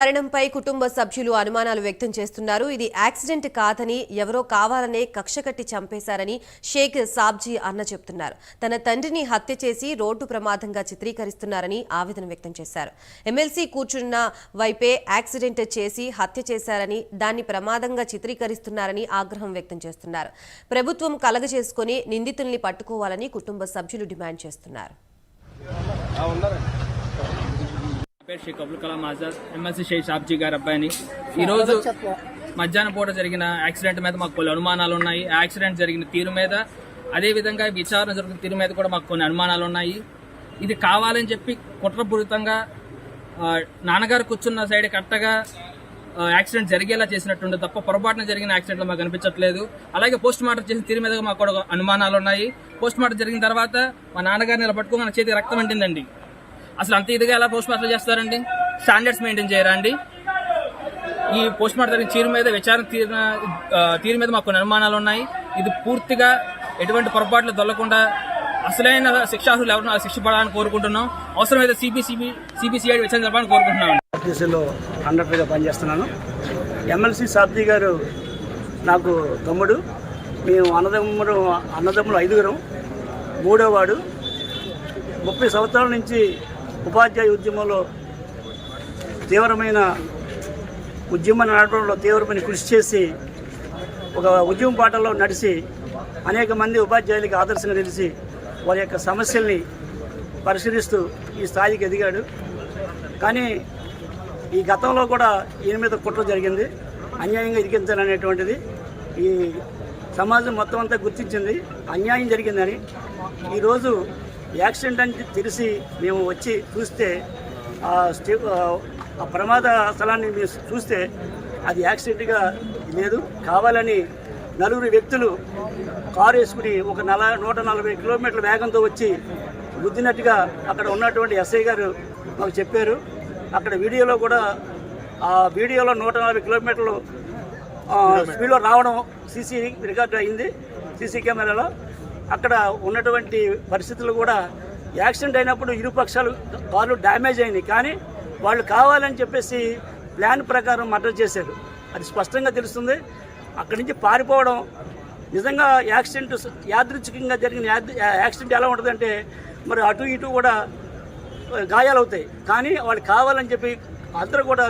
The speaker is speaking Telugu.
మరణంపై కుటుంబ సభ్యులు అనుమానాలు వ్యక్తం చేస్తున్నారు. ఇది యాక్సిడెంట్ కాదని ఎవరో కావాలనే కక్ష కట్టి చంపేశారని షేక్ సాబ్జీ అన్న చెప్తున్నారు. తన తండ్రిని హత్య చేసి రోడ్డు ప్రమాదంగా చిత్రీకరిస్తున్నారని ఆవేదన వ్యక్తం చేశారు. ఎమ్మెల్సీ కూర్చున్న వైపే యాక్సిడెంట్ చేసి హత్య చేశారని దాన్ని ప్రమాదంగా చిత్రీకరిస్తున్నారని ఆగ్రహం వ్యక్తం చేస్తున్నారు. ప్రభుత్వం కలగజేసుకుని నిందితుల్ని పట్టుకోవాలని కుటుంబ సభ్యులు డిమాండ్ చేస్తున్నారు. షేక్ అబ్దుల్ కలాం ఆజాద్ ఎమ్మెల్సీ షేక్ షాబ్జీ గారి అబ్బాయిని. ఈరోజు మధ్యాహ్నం పూట జరిగిన యాక్సిడెంట్ మీద మాకు కొన్ని అనుమానాలు ఉన్నాయి. యాక్సిడెంట్ జరిగిన తీరు మీద అదే విధంగా విచారణ జరిగిన తీరు మీద కూడా మాకు కొన్ని అనుమానాలు ఉన్నాయి. ఇది కావాలని చెప్పి కుట్రపూరితంగా నాన్నగారు కూర్చున్న సైడ్ కరెక్ట్గా యాక్సిడెంట్ జరిగేలా చేసినట్టుండే తప్ప పొరపాటున జరిగిన యాక్సిడెంట్ మాకు అనిపించట్లేదు. అలాగే పోస్ట్ మార్టం చేసిన తీరు మీద మాకు కూడా అనుమానాలు ఉన్నాయి. పోస్ట్ మార్టం జరిగిన తర్వాత మా నాన్నగారిని ఇలా పట్టుకుని మన చేతికి రక్తం అంటిందండి. అసలు అంత ఇదిగా ఎలా పోస్ట్ మార్టం చేస్తారండి? స్టాండర్డ్స్ మెయింటైన్ చేయరా అండి? ఈ పోస్ట్ మార్టం జరిగిన తీరు మీద విచారణ తీరు తీరు మీద మాకు నిర్మాణాలు ఉన్నాయి. ఇది పూర్తిగా ఎటువంటి పొరపాట్లు దొల్లకుండా అసలైన శిక్షార్హులు ఎవరు శిక్ష పడాలని కోరుకుంటున్నాం. అవసరమైతే సిబిసిబి సిబిసిఐడి విచారణ జరపాలని కోరుకుంటున్నాం ఆర్టీసీలో కండక్టర్గా పనిచేస్తున్నాను. ఎమ్మెల్సీ సాబ్జీ గారు నాకు తమ్ముడు. మేము అన్నదమ్ముడు అన్నదమ్ములు ఐదుగురం. మూడోవాడు ముప్పై సంవత్సరాల నుంచి ఉపాధ్యాయ ఉద్యమంలో తీవ్రమైన ఉద్యమం నడపడంలో తీవ్రమైన కృషి చేసి ఒక ఉద్యమం పాటల్లో నడిచి అనేక మంది ఉపాధ్యాయులకి ఆదర్శంగా నిలిచి వారి యొక్క సమస్యల్ని పరిశీలిస్తూ ఈ స్థాయికి ఎదిగాడు. కానీ ఈ గతంలో కూడా ఈయన మీద కుట్ర జరిగింది. అన్యాయంగా ఇరికించాలనేటువంటిది ఈ సమాజం మొత్తం అంతా గుర్తించింది. అన్యాయం జరిగిందని ఈరోజు యాక్సిడెంట్ అని తెలిసి మేము వచ్చి చూస్తే ఆ స్టే ఆ ప్రమాద స్థలాన్ని మేము చూస్తే అది యాక్సిడెంట్గా లేదు. కావాలని నలుగురు వ్యక్తులు కారు వేసుకుని ఒక నల నూట నలభై కిలోమీటర్ల వేగంతో వచ్చి గుద్దినట్టుగా అక్కడ ఉన్నటువంటి ఎస్ఐ గారు మాకు చెప్పారు. అక్కడ వీడియోలో కూడా ఆ వీడియోలో నూట నలభై కిలోమీటర్లు స్పీడ్లో రావడం సీసీ రికార్డ్ అయింది సీసీ కెమెరాలో. అక్కడ ఉన్నటువంటి పరిస్థితులు కూడా యాక్సిడెంట్ అయినప్పుడు ఇరు పక్షాలు కార్లు డ్యామేజ్ అయినాయి కానీ వాళ్ళు కావాలని చెప్పేసి ప్లాన్ ప్రకారం మర్డర్ చేశారు. అది స్పష్టంగా తెలుస్తుంది. అక్కడి నుంచి పారిపోవడం నిజంగా యాక్సిడెంట్ యాదృచ్ఛికంగా జరిగిన యాద్- యాక్సిడెంట్ ఎలా ఉంటుందంటే మరి అటు ఇటు కూడా గాయాలవుతాయి. కానీ వాళ్ళు కావాలని చెప్పి అందరూ కూడా